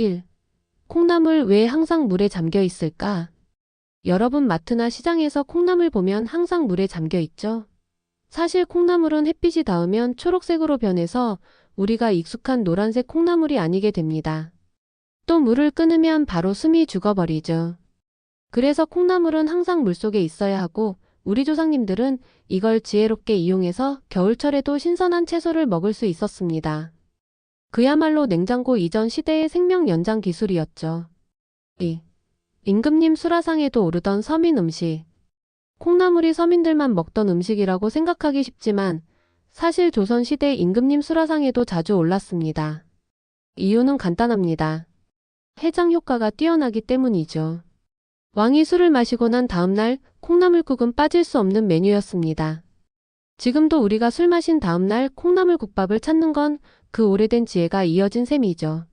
1. 콩나물 왜 항상 물에 잠겨 있을까? 여러분 마트나 시장에서 콩나물 보면 항상 물에 잠겨 있죠? 사실 콩나물은 햇빛이 닿으면 초록색으로 변해서 우리가 익숙한 노란색 콩나물이 아니게 됩니다. 또 물을 끊으면 바로 숨이 죽어버리죠. 그래서 콩나물은 항상 물속에 있어야 하고 우리 조상님들은 이걸 지혜롭게 이용해서 겨울철에도 신선한 채소를 먹을 수 있었습니다. 그야말로 냉장고 이전 시대의 생명 연장 기술이었죠. 2. 임금님 수라상에도 오르던 서민 음식. 콩나물이 서민들만 먹던 음식이라고 생각하기 쉽지만 사실 조선시대 임금님 수라상에도 자주 올랐습니다. 이유는 간단합니다. 해장 효과가 뛰어나기 때문이죠. 왕이 술을 마시고 난 다음날 콩나물국은 빠질 수 없는 메뉴였습니다. 지금도 우리가 술 마신 다음날 콩나물국밥을 찾는 건 그 오래된 지혜가 이어진 셈이죠.